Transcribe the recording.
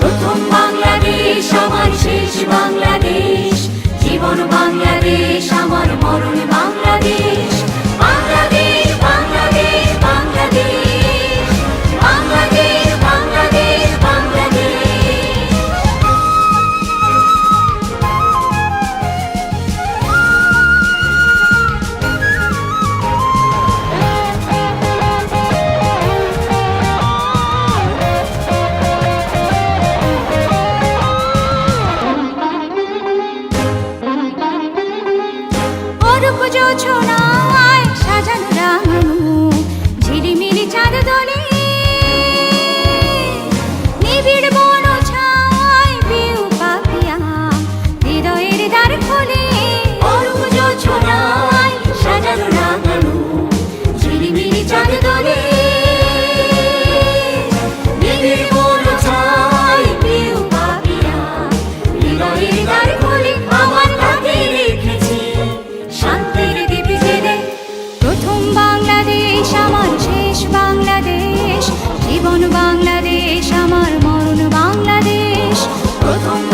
প্রথম বাংলাদেশ আমার শেষ বাংলাদেশ। জীবন বাংলাদেশ আমার রূপ যোছনায় সাজানো রাম 合同。